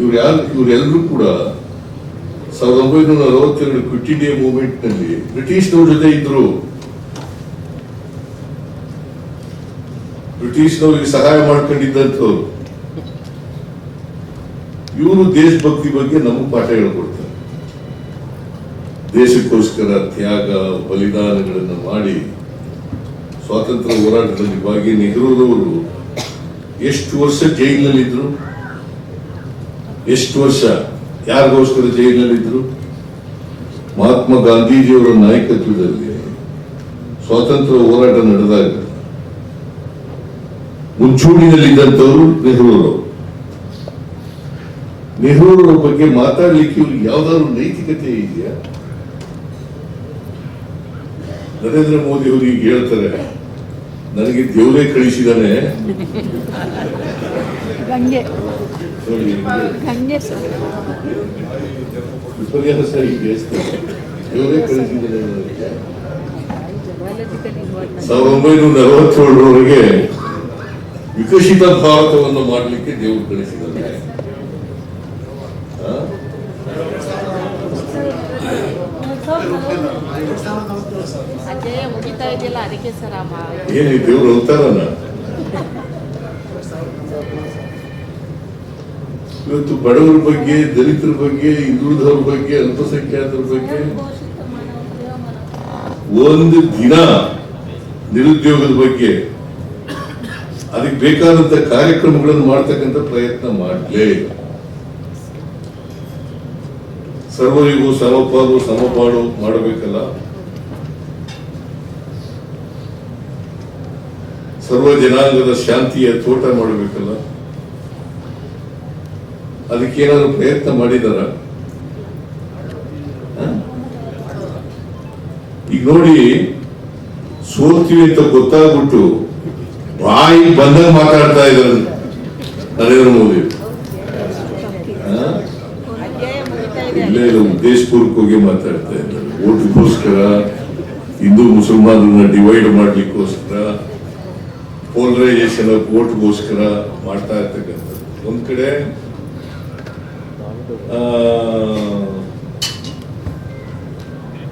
ಇವ್ರು ಇವರೆಲ್ಲರೂ ಕೂಡ ಸಾವಿರದ ಒಂಬೈನೂರ ಅರವತ್ತೆರಡು ಕ್ವಿಟ್ ಇಂಡಿಯಾ ಮೂವ್ಮೆಂಟ್ನಲ್ಲಿ ಬ್ರಿಟಿಷ್ನವ್ರ ಜೊತೆ ಇದ್ರು. ಬ್ರಿಟಿಷ್ನವ್ರಿಗೆ ಸಹಾಯ ಮಾಡ್ಕೊಂಡಿದ್ದಂಥವ್ರು. ಇವರು ದೇಶಭಕ್ತಿ ಬಗ್ಗೆ ನಮಗೆ ಪಾಠ ಹೇಳ್ಕೊಡ್ತಾರೆ. ದೇಶಕ್ಕೋಸ್ಕರ ತ್ಯಾಗ, ಬಲಿದಾನಗಳನ್ನು ಮಾಡಿ ಸ್ವಾತಂತ್ರ್ಯ ಹೋರಾಟದಲ್ಲಿ ಭಾಗಿ ನೆಹರೂರವರು ಎಷ್ಟು ವರ್ಷ ಜೈಲಿನಲ್ಲಿದ್ರು? ಎಷ್ಟು ವರ್ಷ ಯಾರಿಗೋಸ್ಕರ ಜೈಲಿನಲ್ಲಿದ್ರು? ಮಹಾತ್ಮ ಗಾಂಧೀಜಿಯವರ ನಾಯಕತ್ವದಲ್ಲಿ ಸ್ವಾತಂತ್ರ್ಯ ಹೋರಾಟ ನಡೆದಾಗ ಮುಂಚೂಣಿನಲ್ಲಿದ್ದಂಥವರು ನೆಹರೂರವರು. ನೆಹರೂರವರ ಬಗ್ಗೆ ಮಾತಾಡಲಿಕ್ಕೆ ಇವ್ರಿಗೆ ಯಾವ್ದಾದ್ರು ನೈತಿಕತೆ ಇದೆಯಾ? ನರೇಂದ್ರ ಮೋದಿ ಅವರು ಈಗ ಹೇಳ್ತಾರೆ, ನನಗೆ ದೇವರೇ ಕಳಿಸಿದಾನೆ ಸರ್ ವಿಪರ್ಯಾಸ ಈ ದೇಶದಲ್ಲಿ ದೇವರೇ ಕಳಿಸಿದಾನೆ ನನಗೆ. ಜುವಾಲಜಿಕಲ್ ಇನ್ವಾಲ್ವ್ಮೆಂಟ್ ಸಾವಿರದ ಒಂಬೈನೂರ ನಲವತ್ತೇಳರವರೆಗೆ ವಿಕಸಿತ ಭಾರತವನ್ನು ಮಾಡಲಿಕ್ಕೆ ದೇವರು ಕಳಿಸಿದ್ದಾರೆ ಸರ್ ಏನು ದೇವ್ರ ಅವತಾರನ ಇವತ್ತು ಬಡವರ ಬಗ್ಗೆ, ದಲಿತರ ಬಗ್ಗೆ, ಹಿಂದುಳಿದವ್ರ ಬಗ್ಗೆ, ಅಲ್ಪಸಂಖ್ಯಾತರ ಬಗ್ಗೆ ಒಂದು ದಿನ ನಿರುದ್ಯೋಗದ ಬಗ್ಗೆ ಅದಕ್ಕೆ ಬೇಕಾದಂತ ಕಾರ್ಯಕ್ರಮಗಳನ್ನು ಮಾಡ್ತಕ್ಕಂಥ ಪ್ರಯತ್ನ ಮಾಡಲೇ. ಸರ್ವರಿಗೂ ಸಮಪಾಲು ಸಮಪಾಡು ಮಾಡಬೇಕಲ್ಲ. ಸರ್ವ ಜನಾಂಗದ ಶಾಂತಿಯ ತೋಟ ಮಾಡಬೇಕಲ್ಲ. ಅದಕ್ಕೇನಾದ್ರು ಪ್ರಯತ್ನ ಮಾಡಿದಾರ? ಈಗ ನೋಡಿ, ಸೋತೀವಿ ಅಂತ ಗೊತ್ತಾಗ್ಬಿಟ್ಟು ಬಾಯಿ ಬಂದಾಗ ಮಾತಾಡ್ತಾ ಇದ್ದಾರೆ ನರೇಂದ್ರ ಮೋದಿ. ಇಲ್ಲೇ ಇಲ್ಲ ಉದ್ದೇಶಪೂರ್ವಕವಾಗಿ ಮಾತಾಡ್ತಾ ಇದ್ದಾರೆ. ಓಟ್ಗೋಸ್ಕರ, ಹಿಂದೂ ಮುಸಲ್ಮಾನರನ್ನ ಡಿವೈಡ್ ಮಾಡ್ಲಿಕ್ಕೋಸ್ಕರ ಪೋಲರೈಸೇಷನ್ ಓಟ್ಗೋಸ್ಕರ ಮಾಡ್ತಾ ಇರ್ತಕ್ಕಂಥದ್ದು. ಒಂದ್ ಕಡೆ 呃